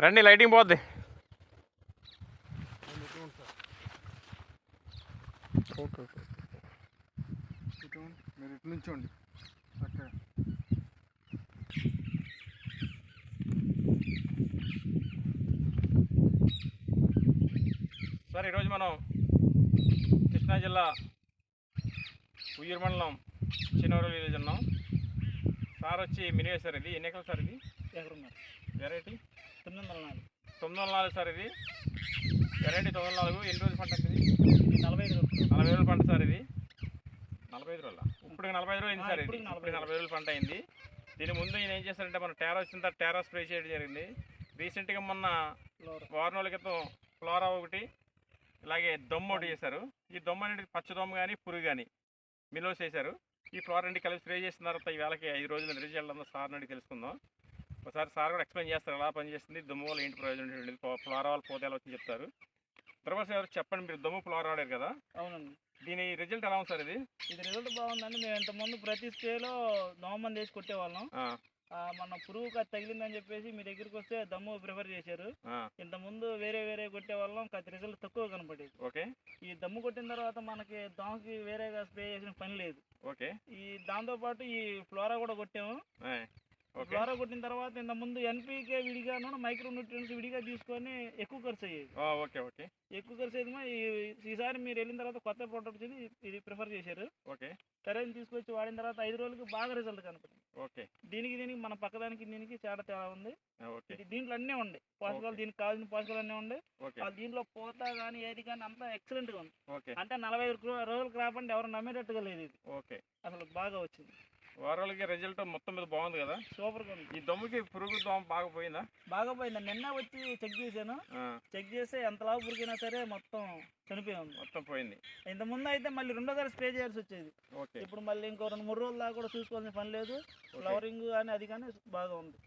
రండి లైటింగ్ పోద్ది okay okay ఇటు మీరు ఇటు నుంచోండి చక్కగా సార్ ఈరోజు మనం కృష్ణా జిల్లా ఉయ్యూరు మండలం చిన్నవరం విలేజ్ ఉన్నాం సార్ వచ్చి మినీ సార్ ఇది. ఎన్ని ఎకరాలు సార్ ఇది? ఎకరున్నారు. వెరైటీ? తొమ్మిది వందల నాలుగు. తొమ్మిది వందల నాలుగు సార్ ఇది. వెరైటీ తొమ్మిది వందల నాలుగు. ఎన్ని రోజులు పంట ఇది? నలభై ఐదు రోజులు. నలభై రోజుల పంట సార్ ఇది. నలభై ఐదు రోజుల? ఇప్పుడు నలభై ఐదు రోజులు సార్ ఇది. ఇప్పుడు నలభై రోజుల పంట అయింది. దీని ముందు ఈయన ఏం చేస్తారంటే మన టెరా వచ్చిన తర్వాత టెరా స్ప్రే చేయడం జరిగింది. రీసెంట్గా మొన్న వారం రోజుల క్రితం ఫ్లోరా ఒకటి ఇలాగే దమ్ము ఒకటి చేశారు. ఈ దమ్ము అనేది పచ్చ దమ్ము కానీ పురుగు కానీ మిలోస్ చేశారు. ఈ ఫ్లోర్ రెండు కలిపి స్ప్రే చేసిన తర్వాత ఈ వేళకి ఐదు రోజుల రిజల్ట్ అంతా సార్ నుండి తెలుసుకుందాం. ఒకసారి సార్ కూడా ఎక్స్ప్లెయిన్ చేస్తారు ఎలా పనిచేస్తుంది దమ్ము వల్ల ఏంటి ప్రయోజనం ఏంటి ఫ్లోరా వల్ల పోతే ఎలా వచ్చింది చెప్తారు. తర్వాత ఎవరు చెప్పండి మీరు దమ్ము ఫ్లోరా వాడారు కదా. అవునండి. దీని రిజల్ట్ ఎలా ఉంది సార్ ఇది? ఇది రిజల్ట్ బాగుందండి. మేము ఇంతకుముందు ప్రతి స్ప్రేలో దోమంది వేసి కొట్టేవాళ్ళం. మన పురుగు తగిలిందని చెప్పేసి మీ దగ్గరికి వస్తే దమ్ము ప్రిఫర్ చేశారు. ఆ, ఇంతకుముందు వేరే వేరే కొట్టేవాళ్ళం కత్తి రిజల్ట్ తక్కువ కనపడేది. ఓకే. ఈ దమ్ము కొట్టిన తర్వాత మనకి దోమకి వేరేగా స్ప్రే చేసిన పని లేదు. ఓకే. ఈ దాంతోపాటు ఈ ఫ్లోరా కూడా కొట్టాము. ఫ్లోరా కొట్టిన తర్వాత ఇంతకుముందు ఎన్పీకే విడిగాను మైక్రో న్యూట్రియన్స్ విడిగా తీసుకొని ఎక్కువ ఖర్చు అయ్యేది. Okay okay. ఎక్కువ ఖర్చు అయ్యేది ఈసారి మీరు వెళ్ళిన తర్వాత కొత్త ప్రోడక్ట్స్ ఇది ఇది ప్రిఫర్ చేశారు. ఓకే. సరే తీసుకొచ్చి వాడిన తర్వాత ఐదు రోజులకి బాగా రిజల్ట్ కనపడింది. ఓకే. దీనికి దీనికి మన పక్కదానికి దీనికి చాలా తేడా ఉంది. దీంట్లో అన్నీ ఉండే. పోషకాలు. దీనికి కావాల్సిన పోషకాలు అన్నీ ఉండే. దీంట్లో పోతా కానీ ఏది కానీ అంతా ఎక్సలెంట్గా ఉంది. ఓకే. అంటే నలభై రోజులు క్రాప్ అంటే ఎవరు నమ్మేటట్టుగా లేదు ఇది. ఓకే. అసలు బాగా వచ్చింది. వారాలకి రిజల్ట్ మొత్తం మీద బాగుంది కదా? సూపర్గా ఉంది. ఈ దమ్ముకి పురుగు దోమ బాగా పోయిందా? బాగా పోయింది నిన్న వచ్చి చెక్ చేశాను. చెక్ చేస్తే ఎంత లావు పురిగినా సరే మొత్తం చనిపోయి ఉంది. మొత్తం పోయింది. ఇంత ముందు అయితే మళ్ళీ రెండోసారి స్ప్రే చేయాల్సి వచ్చేది. ఓకే. ఇప్పుడు మళ్ళీ ఇంకో రెండు మూడు రోజుల దాకా కూడా చూసుకోవాల్సిన పని లేదు. ఫ్లవరింగ్ కానీ అది కానీ బాగా ఉంది.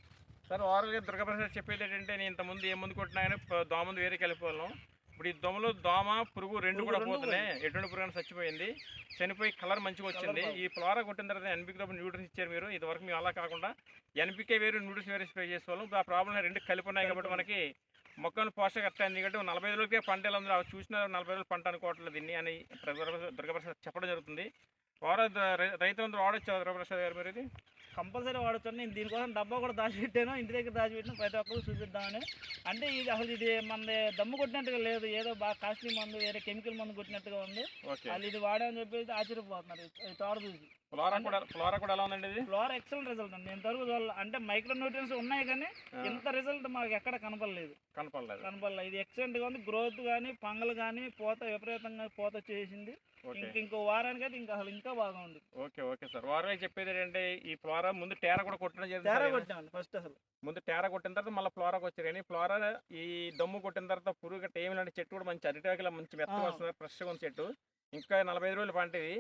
సార్ వారాలుగా దుర్గాప్రసాద్ చెప్పేది ఏంటంటే నేను ఇంతకుముందు ఏ ముందు కొట్టినా కానీ ప- దోమ ముందు వేరే కలిపోవాలం ఇప్పుడు ఈ దోమలో దోమ పురుగు రెండు కూడా పోతున్నాయి. ఎటువంటి పురుగు చచ్చిపోయింది. చనిపోయి కలర్ మంచిగా వచ్చింది. ఈ ఫ్లోరా కొట్టిన తర్వాత ఎన్పికే న్యూట్రిన్స్ ఇచ్చారు మీరు. ఇదివరకు మేము అలా కాకుండా ఎన్పికే వేరు న్యూట్రిన్స్ వేరే స్ప్రే ఇప్పుడు ఆ ప్రాబ్లం రెండు కలిపి ఉన్నాయి కాబట్టి మనకి మొక్కలు పోషక ఎందుకంటే నలభై రోజులకే పంట ఎలా ఉందో చూసిన నలభై రోజులు పంట అనుకోవట్లేదు దీన్ని అని దుర్గాప్రసాద్ చెప్పడం జరుగుతుంది. వారా రైతులందరూ వాడొచ్చా దుర్గాప్రసాద్ గారు మీరు ఇది? కంపల్సరీ వాడచ్చు నేను దీనికోసం డబ్బా కూడా దాచిపెట్టాను. ఇంటి దగ్గర దాచిపెట్టిన ప్రతి ఒక్కరు చూపిద్దామని అంటే ఇది అసలు ఇది మన దమ్ము కొట్టినట్టుగా లేదు. ఏదో బాగా కాస్ట్లీ మందు వేరే కెమికల్ మందు కొట్టినట్టుగా ఉంది. వాళ్ళు ఇది వాడామని చెప్పేసి ఆశ్చర్యపోతున్నారు. తోట చూసి. ఫ్లోరా కూడా ఫ్లోరా కూడా ఎలా ఉందండి ఇది? ఫ్లోర్ ఎక్సలెంట్ రిజల్ట్ అండి ఇంతవరకు అంటే మైక్రో న్యూట్రియన్స్ ఉన్నాయి కానీ ఇంత రిజల్ట్ మాకు ఎక్కడ కనపడలేదు. కనపడలేదు. కనపడలేదు. ఇది ఎక్సలెంట్గా ఉంది. గ్రోత్ కానీ పంగలు కానీ పూత విపరీతంగా పూత చేసింది. ఇంక ఇంకో వారానికి అయితే ఇంకా అసలు ఇంకా బాగా ఉంది ఓకే ఓకే సార్. వారు చెప్పేది ఏంటంటే ఈ ఫ్లోరా ముందు టేరా కూడా కొట్టడం జరిగింది ఫస్ట్ అసలు. ముందు టేరా కొట్టిన తర్వాత మళ్ళీ ఫ్లోరాకి వచ్చారు కానీ ఫ్లోరా ఈ దమ్ము కొట్టిన తర్వాత పురుగు ఏమి లాంటి చెట్టు కూడా మంచి అరిటాకులా మంచి మెత్తగా. వస్తుంది. ఫ్రెష్గా ఉంది చెట్టు. ఇంకా నలభై ఐదు రోజులు పంటది.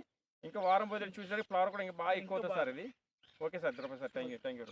ఇంకా వారం పోతే చూసేసరికి ఫ్లవర్ కూడా ఇంకా బాగా ఎక్కువ అవుతుంది సార్ ఇది. Okay sir Draupadi sir. Thank you thank you